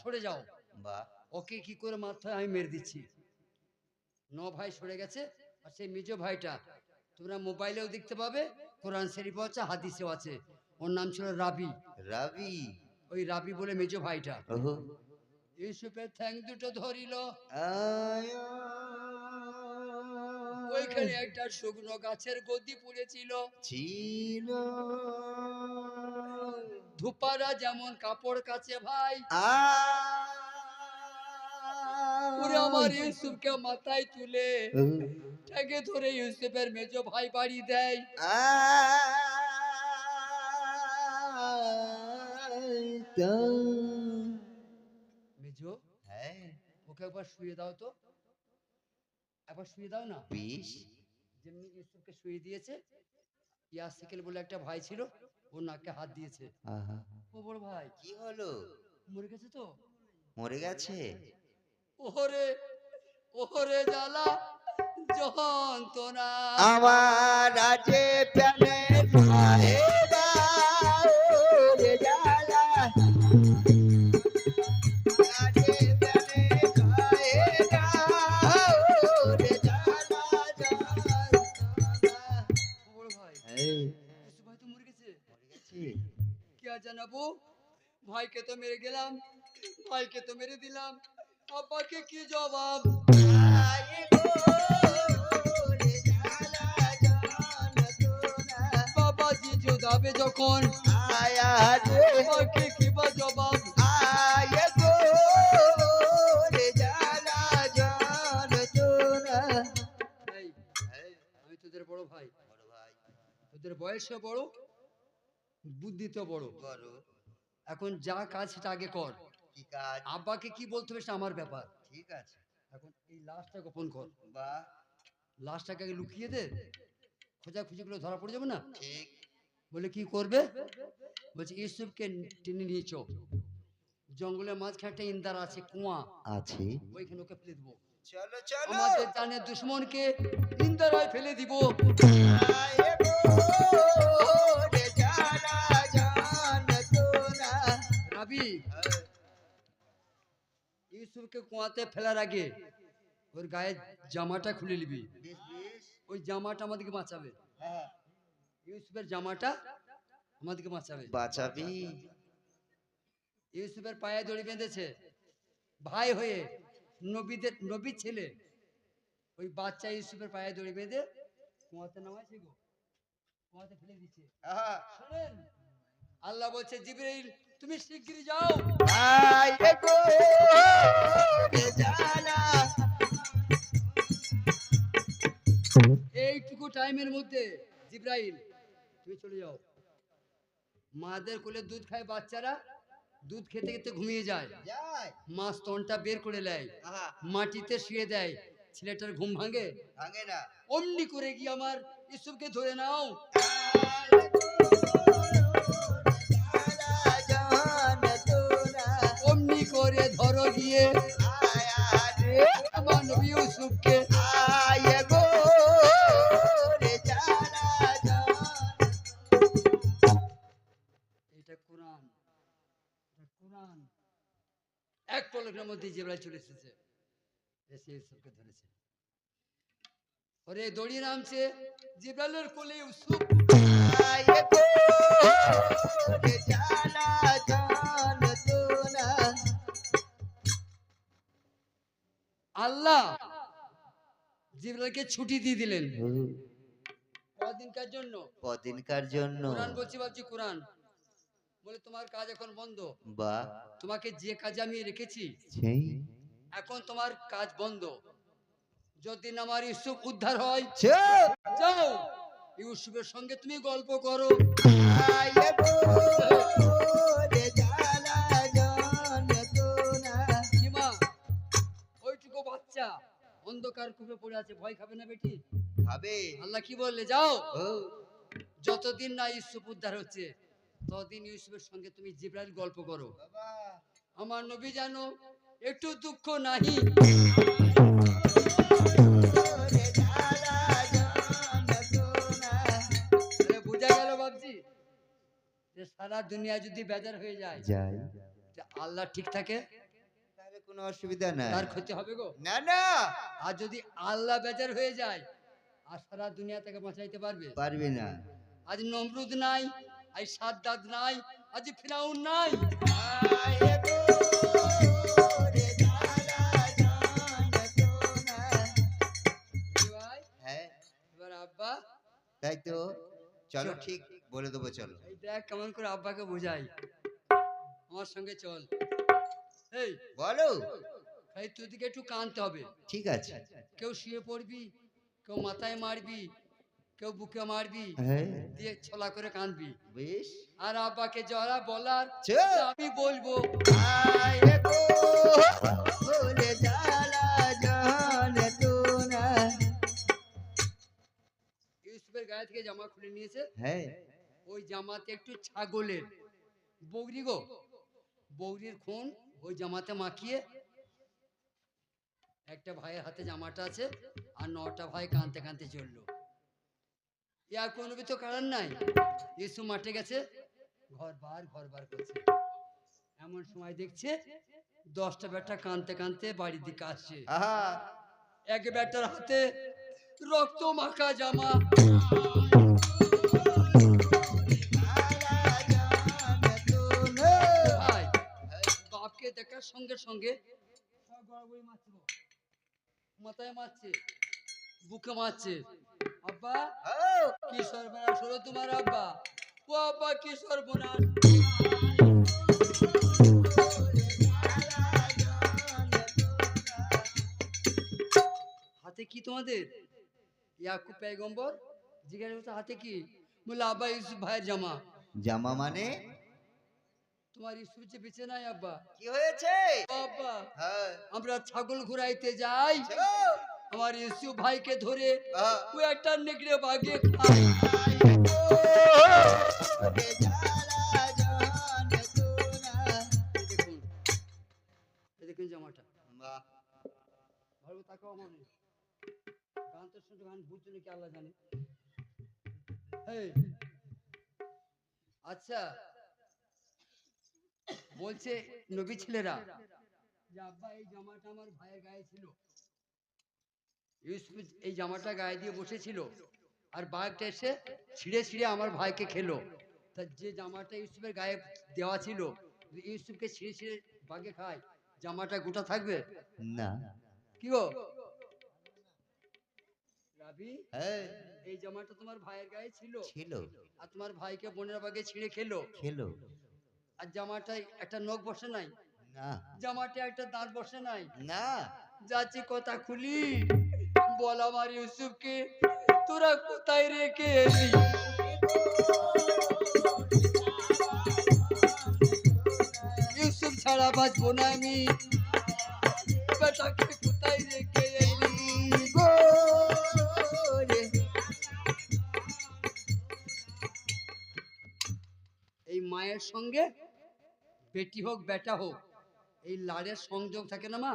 সরে যাও। বা ওকে কি করে মাথায় আমি মেরে দিচ্ছি? ন ভাই সরে গেছে আর সেই মেজ ভাইটা তোমরা মোবাইলেও দেখতে পাবে কোরআন শরীফও আছে হাদিসেও আছে। ওর নাম ছিল রাবি। রাবি? ওই রাবি বলে মেজ ভাইটা। ইউসুফের ঠ্যাং দুটো ধরিল। ওইখানে একটা শুকনো গাছের গদি পড়েছিল। ছিল। ধুপারা যেমন কাপড় কাছে ভাই। ওরে আমার ইউসুফকে মাথায় তুলে ঠ্যাঙ্গে ধরে ইউসুফের মেজ ভাই বাড়ি দেয়। মেজো হ্যাঁ। ওকে একবার শুয়ে দাও তো। একবার শুয়ে দাও না। বিষ? যেমনি ইউসুফকে শুয়ে দিয়েছে ইয়াসিকেল বলে একটা ভাই ছিল ও নাকে হাত দিয়েছে। ও বড় ভাই। কি হলো? মরে গেছে তো? মরে গেছে? ওহরে ওরে জ্বালা যন্ত্রণা। আমার আছে প্রাণে কি আর ভাইকে তো মেরে গেলাম ভাইকে তো মেরে দিলাম। আব্বাকে কি জবাব। বাবাজি যখন। আয়া আব্বাকে কি বা জবাব? আয় তোদের বড় ভাই, তোদের বয়সে বড়? বুদ্ধিতে বড়। বড়, এখন যা কাজ সেটা আগে কর। কি কাজ? আব্বাকে কি বলতে হবে সেটা আমার ব্যাপার। ঠিক আছে। এখন এই লাশটা গোপন কর। বা। লাশটাকে আগে লুকিয়ে দে। খোঁজা খুঁজি গুলো ধরা পড়ে যাবে না? ঠিক। বলে কি করবে? বলছে ইউসুফকে টেনে নিয়ে চো। জঙ্গলের মাঝখানে একটা ইন্দার আছে কুয়া। আছে। ওইখানে ওকে ফেলে দেবো। চলো চলো। আমাদের জানের দুশ্মনকে ইন্দারায় ফেলে দিব। কুয়াতে ফেলার আগে ওর গায়ে জামাটা খুলে নিবি। ওই জামাটা আমাদেরকে বাঁচাবে। ইউসুফের জামাটা আমাদেরকে বাঁচাবে। বাঁচাবি। ইউসুফের পায়ে দড়ি বেঁধেছে। ভাই হয়ে নবীদের নবীর ছেলে ওই বাচ্চা ইউসুফের পায়ে দড়ি বেঁধে কুয়াতে নামাইছে গো। কুয়াতে ফেলে দিচ্ছে শোনেন আল্লাহ বলছে জিবরাইল তুমি শিগগিরই যাও। এইটুকু টাইমের মধ্যে জিব্রাইল তুমি চলে যাও। মাদের কোলে দুধ খায় বাচ্চারা দুধ খেতে খেতে ঘুমিয়ে যায়। মা স্তনটা বের করে নেয় মাটিতে শুয়ে দেয়। ছেলেটার ঘুম ভাঙে। ভাঙে না। অমনি করে গিয়ে আমার ইসুফকে ধরে নাও। গিয়ে আমার নবী ইউসুফকে এক পলকের মধ্যে জিব্রাইল চলে এসেছে। এসে ইউসুফকে ধরেছে। ওরে দড়ি নামছে। জিব্রাইলের কোলে ইউসুফ। আল্লাহ জিব্রাইলকে ছুটি দিয়ে দিলেন। কদিনকার জন্য। কদিনকার জন্য। কোরআন বলছি ভাবছি কোরআন। বলে তোমার কাজ এখন বন্ধ। বা। তোমাকে যে কাজে আমি রেখেছি সেই। এখন তোমার কাজ বন্ধ। যদি আমার ইউসুফ উদ্ধার হয় যাও। ইউসুফের সঙ্গে তুমি গল্প করো। বাচ্চা। অন্ধকার কূপে পড়ে আছে ভয় খাবে না বেটি? ভাবে আল্লাহ কি বললে? যাও। যতদিন না ইউসুফ উদ্ধার হচ্ছে ততদিন ইউসুফের সঙ্গে তুমি জিব্রাইল গল্প করো। আমার নবী জানো একটু দুঃখ নাহি। বোঝা গেল যে সারা দুনিয়া যদি বেজার হয়ে যায় আল্লাহ ঠিক থাকে কোনো অসুবিধা নাই। তার ক্ষতি হবে গো। না না। আর যদি আল্লাহ বেজার হয়ে যায় আর সারা দুনিয়া থেকে বাঁচাইতে পারবে? পারবি না। আজ নমরুদ নাই আজ সাদ্দাদ নাই আজ ফিরাউন নাই। হ্যাঁ। আব্বা? তাই তো? চলো ঠিক বলে দেবো চলো। দেখ কেমন করে আব্বাকে বোঝাই। আমার সঙ্গে চল। এই বলো। তোদিকে একটু কানতে হবে। ঠিক আছে। কেউ শুয়ে পড়বি কেউ মাথায় মারবি কেউ বুকে মারবি হ্যাঁ। দিয়ে ছলা করে কানবি। বেশ। আর আব্বাকে যারা বলার আমি বলব। আয় গো রে জ্বালা যন্ত্রণা। ইউসুফের গায়ে থেকে জামা খুলে নিয়েছে। হ্যাঁ। ওই জামাতে একটু ছাগলের। বগরি গো। বগরির খুন ওই জামাতে মাখিয়ে একটা ভাইয়ের হাতে জামাটা আছে আর নটা ভাই কানতে কানতে চলল। ইয়া কোনো তো কারণ নাই। ইসু মাঠে গেছে ঘর বার ঘর বার করছে। এমন সময় দেখছে দশটা বেটা কানতে কানতে বাড়ির দিকে আসছে। এক বেটার হাতে রক্ত মাখা জামা। সঙ্গে। মাথায় মারছে, বুকে মারছে। আব্বা কি সর্বনাশ তোমার আব্বা। ও আব্বা কি সর্বনাশ হাতে কি তোমাদের? ইয়াকুব পেগম্বর জিজ্ঞাসা হাতে কি? বলে, আব্বা, ইউসুফ ভাইয়ের জামা। জামা মানে তোমার বেঁচে নাই আব্বা? কি হয়েছে? আব্বা হ্যাঁ। আমরা ছাগল ঘুরাইতে যাই। আমার ভাইকে ধরে। ও একটা নেকড়ে বাগে খায়। রে জ্বালা যন্ত্রণা। এই দেখুন জামাটা ভালো তাকাও আমার গান তো শুনতে গান বুঝছ নাকি আল্লাহ জানে। আচ্ছা। বলছে নবী ছেলেরা যে আব্বা এই জামাটা আমার ভাইয়ের গায়ে ছিল। ইউসুফ এই জামাটা গায়ে দিয়ে বসেছিল আর বাঘটা এসে ছিঁড়ে ছিঁড়ে আমার ভাইকে খেলো। তা যে জামাটা ইউসুফের গায়ে দেওয়া ছিল ইউসুফকে ছিঁড়ে ছিঁড়ে বাঘে খায় জামাটা গোটা থাকবে? না। কি গো? রাবি হ্যাঁ। এই জামাটা তোমার ভাইয়ের গায়ে ছিল? ছিল। আর তোমার ভাইকে বোনের বাগে ছিঁড়ে খেলো? খেলো। আর জামাটায় একটা নখ বসে নাই? না। জামাটা একটা দাঁত বসে নাই? না। যাচ্ছি কথা খুলি। বল আমার ইউসুফকে তোরা কোথায় রেখে এলি? ইউসুফ ছাড়া বাঁচবো না আমি। বেটাকে কোথায় রেখে এলি? গো এই মায়ের সঙ্গে বেটি হোক বেটা হোক এই লাড়ের সংযোগ থাকে না মা?